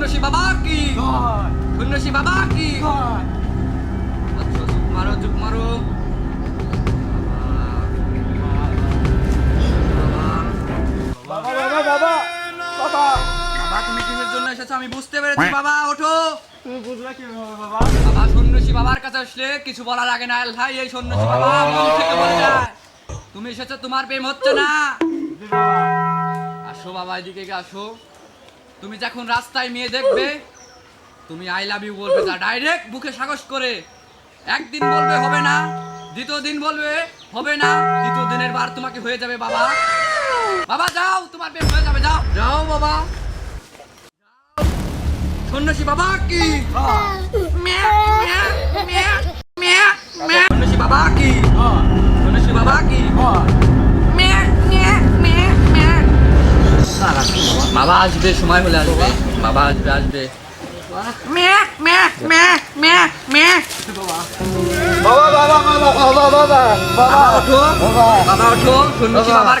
সন্ন্যাসী বাবা কি? সন্ন্যাসী বাবা কি? আচ্ছা, মারো চুপ মারো। বাবা বাবা বাবা বাবা। বাবা। তুমি কিসের জন্য এসেছ? আমি বুঝতে পেরেছি বাবা ওঠো। তুমি বুঝলা কি বাবা? বাবা সন্ন্যাসী বাবার কাছে আসলে কিছু বলার আগে না ভাই এই সন্ন্যাসী বাবা মন থেকে বলে যায়। তুমি এসেছ তোমার প্রেম হচ্ছে না। আসো বাবা এদিকে আসো। তুমি যখন রাস্তায় মেয়ে দেখবে, তুমি আই লাভ ইউ বলবে তা ডাইরেক্ট বুকে সাহস করে। একদিন বলবে, হবে না। দ্বিতীয় দিন বলবে, হবে না। দ্বিতীয় দিনের বার তোমাকে হয়ে যাবে, বাবা। বাবা, যাও, তোমার প্রেম হয়ে যাবে, যাও। যাও, বাবা। সন্ন্যাসী বাবা, কি? আসবে সময় হলে আসবে। বাবা আসবে আসবে। বাবা বাবা বাবা বাবা বাবা বাবা। বাবা। বাবা। বাবা।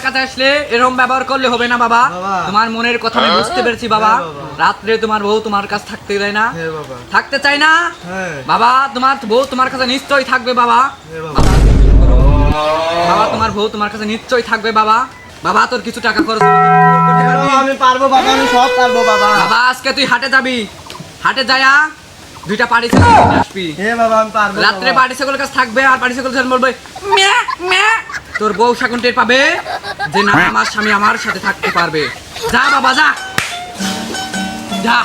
এরকম ব্যবহার করলে হবে না বাবা। বাবা। তোমার মনের কথা আমি বুঝতে পেরেছি বাবা। হ্যাঁ, রাত্রে তোমার বউ তোমার কাছে থাকতে দেয় না। হ্যাঁ থাকতে চাই না। হ্যাঁ। বাবা তোমার বউ তোমার কাছে নিশ্চয়ই থাকবে বাবা। বাবা। বাবা, বাবা তোমার বউ তোমার কাছে নিশ্চয়ই থাকবে বাবা। বাবা তোর কিছু টাকা খরচ আমি পারব বাবা আমি সব পারব বাবা। বাবা আজকে তুই হাটে যাবি। হাটে যায়া দুইটা পাড়ি ছাগল আসবি। হ্যাঁ বাবা আমি পারব রাত্রে। পার্টি ছাগল কাছে থাকবে আর পার্টি ছাগল বলবে "ম্যা, ম্যা", তোর বউ শাকুন টের পাবে যে না আমার স্বামী আমার সাথে থাকতে পারবে। যা বাবা যা। যা।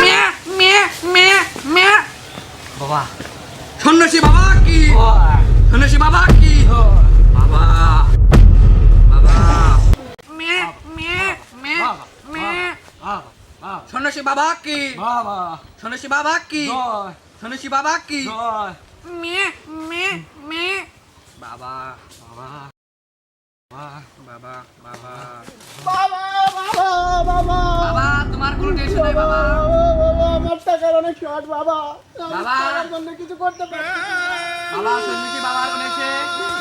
মে মে মে ম্যা। বাবা। সন্ন্যাসী বাবা কি? সন্ন্যাসী বাবা কি? সন্ন্যাসী বাবা কি সন্ন্যাসী বাবা কি সন্ন্যাসী বাবা কি বাবা বাবা বাবা বাবা বাবা বাবা বাবা তোমার কোনো টেনশন নাই বাবা বাবা আমার টাকার অনেক শর্ট বাবা কিছু করতে পারছি বাবা সন্ন্যাসী বাবার কোনে এসে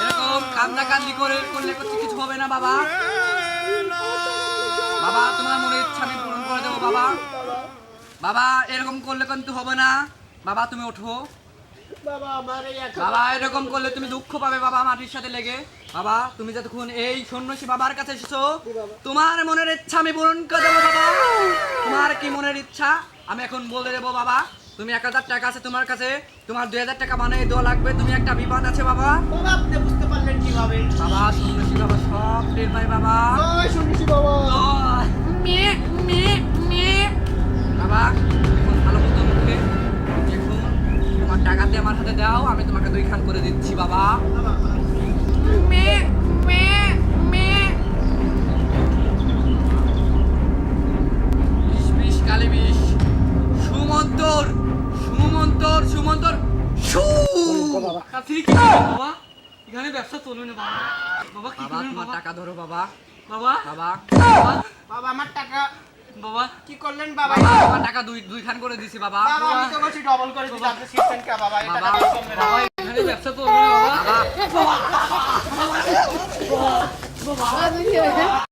এরকম কান্দা কান্দি করে করলে করতে কিছু হবে না বাবা। বাবা তোমার মনের ইচ্ছা আমি পূরণ করে দেবো বাবা। বাবা এরকম করলে কিন্তু হবে না। বাবা তুমি ওঠো। বাবা বাবা এরকম করলে তুমি দুঃখ পাবে বাবা মাটির সাথে লেগে। বাবা তুমি যতক্ষণ এই সন্ন্যাসী বাবার কাছে এসেছ তোমার মনের ইচ্ছা আমি পূরণ করে দেবো বাবা। তোমার কি মনের ইচ্ছা আমি এখন বলে দেবো বাবা। তুমি এক হাজার টাকা আছে তোমার কাছে তোমার দুই হাজার টাকা বানিয়ে দেওয়া লাগবে। তুমি একটা বিপদ আছে বাবা। বাবা আপনি বুঝতে পারলেন কীভাবে? বাবা সন্ন্যাসী বাবা? সব টের পাই বাবা। শুনেছি বাবা? মেয়ে মেয়ে মেয়ে বাবা এখন ভালো মতো মুখে দেখুন। তোমার টাকা দিয়ে আমার হাতে দাও আমি তোমাকে দুই খান করে দিচ্ছি বাবা। মেয়ে কাছিরি কি বাবা? এখানে ব্যবসা চলবে না বাবা। বাবা কি বাবা করবেন তোমার বাবা? টাকা ধরো বাবা। বাবা? বাবা। বাবা? বাবা আমার টাকা। বাবা? কি করলেন বাবা? বাবা তোমার টাকা দুই দুই খান করে দিছি বাবা। বাবা আমি তো বলছি ডবল করে দিতে আপনি শিখছেন কে বাবা এই টাকা দিয়ে চলবে না। বাবা এখানে ব্যবসা চলবে না বাবা। বাবা।